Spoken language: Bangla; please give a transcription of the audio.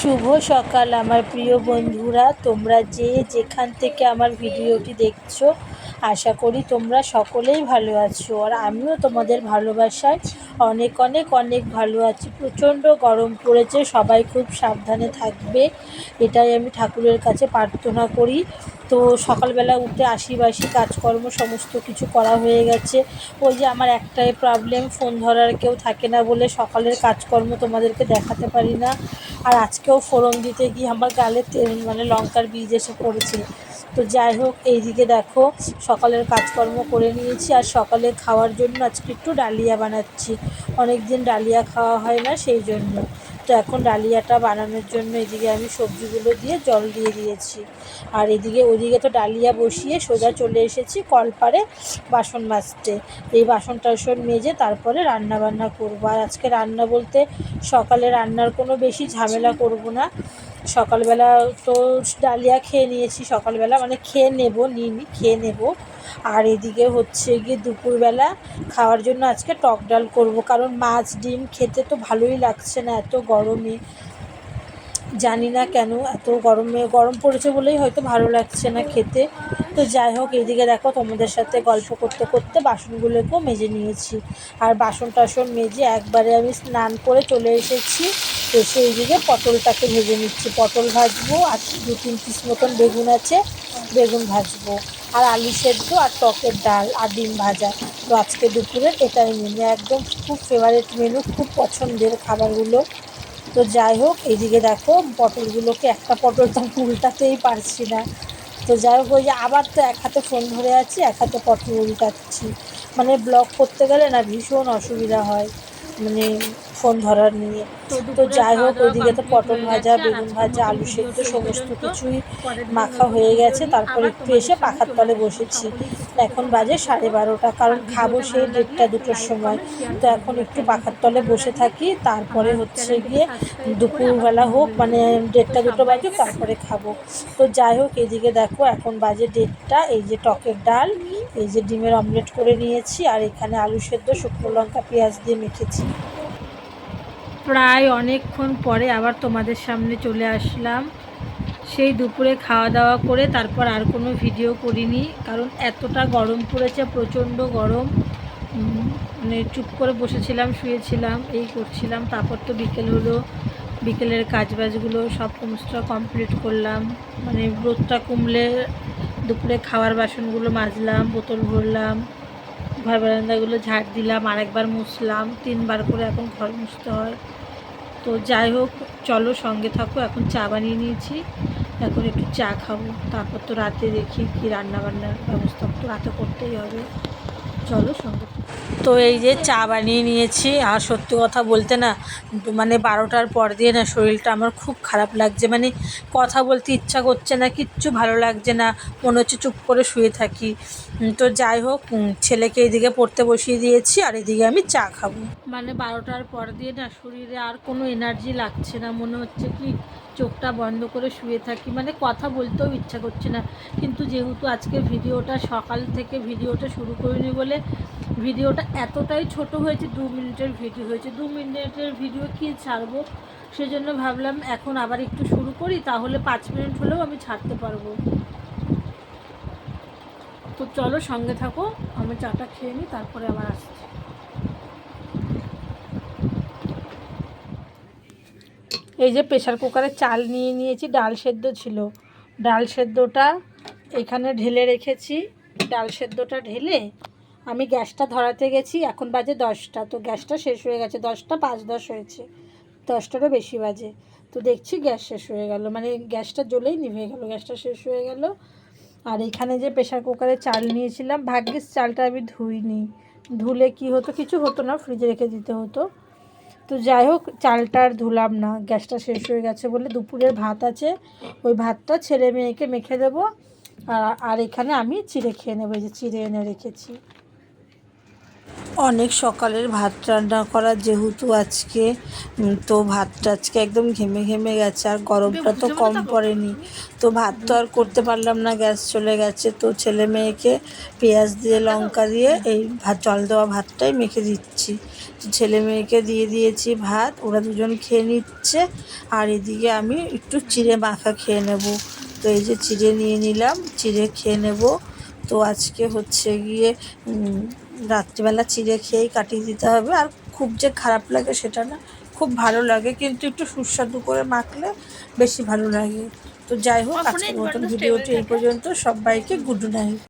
শুভ সকাল, আমার প্রিয় বন্ধুরা। তোমরা যে যেখান থেকে আমার ভিডিওটি দেখছ, আশা করি তোমরা সকলেই ভালো আছো। আর আমিও তোমাদের ভালোবাসায় অনেক অনেক অনেক ভালো আছি। প্রচণ্ড গরম পড়েছে, সবাই খুব সাবধানে থাকবে। এটাই আমি ঠাকুরের কাছে প্রার্থনা করি। তো সকালবেলা উঠে আশিবাসি কাজকর্ম, সমস্ত কিছু করা হয়ে গেছে। ওই যে আমার একটাই প্রবলেম ফোন ধরার কেউ থাকে না বলে সকালের কাজকর্ম তোমাদেরকে দেখাতে পারি না। আর আজকেও ফোড়ন দিতে গিয়ে আমার গালে তেল মানে লঙ্কার বীজ এসে পড়েছে। তো যাই হোক, এইদিকে দেখো, সকালের কাজকর্ম করে নিয়েছি। আর সকালে খাওয়ার জন্য আজকে একটু ডালিয়া বানাচ্ছি। অনেক দিন ডালিয়া খাওয়া হয় না, সেই জন্য। তো এখন ডালিয়াটা বানানোর জন্য এদিকে আমি সবজিগুলো দিয়ে জল দিয়ে দিয়েছি। আর এদিকে ওইদিকে তো ডালিয়া বসিয়ে সোজা চলে এসেছি কলপারে বাসন মাজতে। এই বাসন টাসন মেজে তারপরে রান্না বান্না করব। আর আজকে রান্না বলতে সকালে রান্নার কোনো বেশি ঝামেলা করব না। সকালবেলা তো ডালিয়া খেয়ে নিয়েছি, সকালবেলা মানে খেয়ে নেব নিইনি খেয়ে নেব। আর এদিকে হচ্ছে গিয়ে দুপুরবেলা খাওয়ার জন্য আজকে টক ডাল করব, কারণ মাছ, ডিম খেতে তো ভালোই লাগছে না এত গরমে। জানি না কেন এত গরমে, গরম পড়েছে বলেই হয়তো ভালো লাগছে না খেতে। তো যাই হোক, এইদিকে দেখো তোমাদের সাথে গল্প করতে করতে বাসনগুলোকেও মেজে নিয়েছি। আর বাসন টাসন মেজে একবারে আমি স্নান করে চলে এসেছি। এসে এইদিকে পটলটাকে ভেজে নিচ্ছি। পটল ভাজবো, আর দু তিন পিস মতন বেগুন আছে, বেগুন ভাজবো। আর আলু সেদ্ধ আর টকের ডাল আর ডিম ভাজা। তো আজকে দুপুরের এটাই মেনু একদম খুব ফেভারিট মেনু খুব পছন্দের খাবারগুলো। তো যাই হোক, এইদিকে দেখো, পটলগুলোকে একটা পটল তো উল্টাতেই পারছি না। তো যাই হোক, ওই যে আবার তো এক হাতে ফোন ধরে আছি, এক হাতে পটল উল্টাচ্ছি। মানে ব্লগ করতে গেলে না ভীষণ অসুবিধা হয়। মানে ফোন ধরার নিয়ে। তো যাই হোক ওইদিকে তো পটল ভাজা বেগুন ভাজা আলু সেদ্ধ সমস্ত কিছুই মাখা হয়ে গেছে। তারপর একটু এসে পাখার তলে বসেছি। এখন বাজে সাড়ে বারোটা। কারণ খাব সেই দেড়টা দুটোর সময়। তো এখন একটু পাখার তলে বসে থাকি। তারপরে হচ্ছে গিয়ে দুপুরবেলা হোক মানে দেড়টা দুটো বাজে তারপরে খাব। তো যাই হোক এদিকে দেখো এখন বাজে দেড়টা। এই যে টকের ডাল এই যে ডিমের অমলেট করে নিয়েছি। আর এখানে আলু সেদ্ধ শুকনো লঙ্কা পেঁয়াজ দিয়ে মেখেছি। প্রায় অনেকক্ষণ পরে আবার তোমাদের সামনে চলে আসলাম। সেই দুপুরে খাওয়া দাওয়া করে তারপর আর কোনো ভিডিও করিনি, কারণ এতটা গরম পড়েছে, প্রচণ্ড গরম। মানে চুপ করে বসেছিলাম, শুয়েছিলাম, এই করছিলাম, তারপর তো বিকেল হলো, বিকেলের কাজবাজগুলো সব সমস্ত কমপ্লিট করলাম। মানে রোদটা কমলে দুপুরে খাওয়ার বাসনগুলো মাজলাম, বোতল ভরলাম ঘর বারান্দাগুলো ঝাড় দিলাম, আরেকবার মুছলাম, তিনবার করে এখন ঘর মুছতে হয়। তো যাই হোক, চলো সঙ্গে থাকো, এখন চা বানিয়ে নিয়েছি। এখন একটু চা খাব, তারপর তো রাতে দেখি কি রান্না বান্নার ব্যবস্থা তো রাতে করতেই হবে। চলো সঙ্গে থাকো। তো এই যে চা বানিয়ে নিয়েছি। আর সত্যি কথা বলতে না মানে বারোটার পর দিয়ে না শরীরটা আমার খুব খারাপ লাগছে। মানে কথা বলতে ইচ্ছা করছে না, কিচ্ছু ভালো লাগছে না, মনে হচ্ছে চুপ করে শুয়ে থাকি। তো যাই হোক ছেলেকে এদিকে পড়তে বসিয়ে দিয়েছি আর এদিকে আমি চা খাব। মানে বারোটার পর দিয়ে না শরীরে আর কোনো এনার্জি লাগছে না, মনে হচ্ছে কি চোখটা বন্ধ করে শুয়ে থাকি। মানে কথা বলতেও ইচ্ছা করছে না। কিন্তু যেহেতু আজকে ভিডিওটা সকাল থেকে ভিডিওটা শুরু করিনি বলে ভিডিওটা এতটাই ছোট হয়েছে, দু মিনিটের ভিডিও হয়েছে। দু মিনিটের ভিডিও কি ছাড়বো? সেজন্য ভাবলাম এখন আবার একটু শুরু করি, তাহলে পাঁচ মিনিট হলেও আমি ছাড়তে পারব। তো চলো সঙ্গে থাকো, আমি চাটা খেয়ে নিই, তারপরে আবার আসছি। এই যে প্রেশার কুকারে চাল নিয়ে নিয়েছি, ডাল সেদ্ধ ছিল। ডাল সেদ্ধটা এখানে ঢেলে রেখেছি। ডাল সেদ্ধটা ঢেলে আমি গ্যাসটা ধরাতে গেছি, এখন বাজে দশটা। তো গ্যাসটা শেষ হয়ে গেছে, দশটা পাঁচ দশ হয়েছে। দশটারও বেশি বাজে। তো দেখছি গ্যাস শেষ হয়ে গেল। মানে গ্যাসটা জ্বলেই নিভে গেল, গ্যাসটা শেষ হয়ে গেল। আর এখানে যে প্রেশার কুকারে চাল নিয়েছিলাম, ভাগ্যিস চালটা আমি ধুইনি। ধুলে কি হতো? কিছু হতো না, ফ্রিজে রেখে দিতে হতো। তো যাই হোক, চালটা আর ধুলাম না। গ্যাসটা শেষ হয়ে গেছে বলে দুপুরের ভাত আছে, ওই ভাতটা ছেলে মেয়েকে মেখে দেবো। আর এখানে আমি চিড়ে খেয়ে নেব যে চিড়ে এনে রেখেছি। অনেক সকালের ভাত রান্না করা, যেহেতু আজকে তো ভাতটা আজকে একদম ঘেমে ঘেমে গেছে আর গরমটা তো কম পড়েনি। তো ভাত তো আর করতে পারলাম না, গ্যাস চলে গেছে। তো ছেলে মেয়েকে পেঁয়াজ দিয়ে, লঙ্কা দিয়ে এই ভাত জল দেওয়া ভাতটাই মেখে দিচ্ছি। তো ছেলে মেয়েকে দিয়ে দিয়েছি ভাত, ওরা দুজন খেয়ে নিচ্ছে। আর এদিকে আমি একটু চিড়ে মাখা খেয়ে নেব। তো এই যে চিড়ে নিয়ে নিলাম, চিড়ে খেয়ে নেব। তো আজকে হচ্ছে গিয়ে রাত্রিবেলা চিড়ে খেয়েই কাটিয়ে দিতে হবে। আর খুব যে খারাপ লাগে সেটা না খুব ভালো লাগে। কিন্তু একটু সুস্বাদু করে মাখলে বেশি ভালো লাগে। তো যাই হোক আজকের মতন ভিডিওটি এই পর্যন্ত। সবাইকে গুড নাইট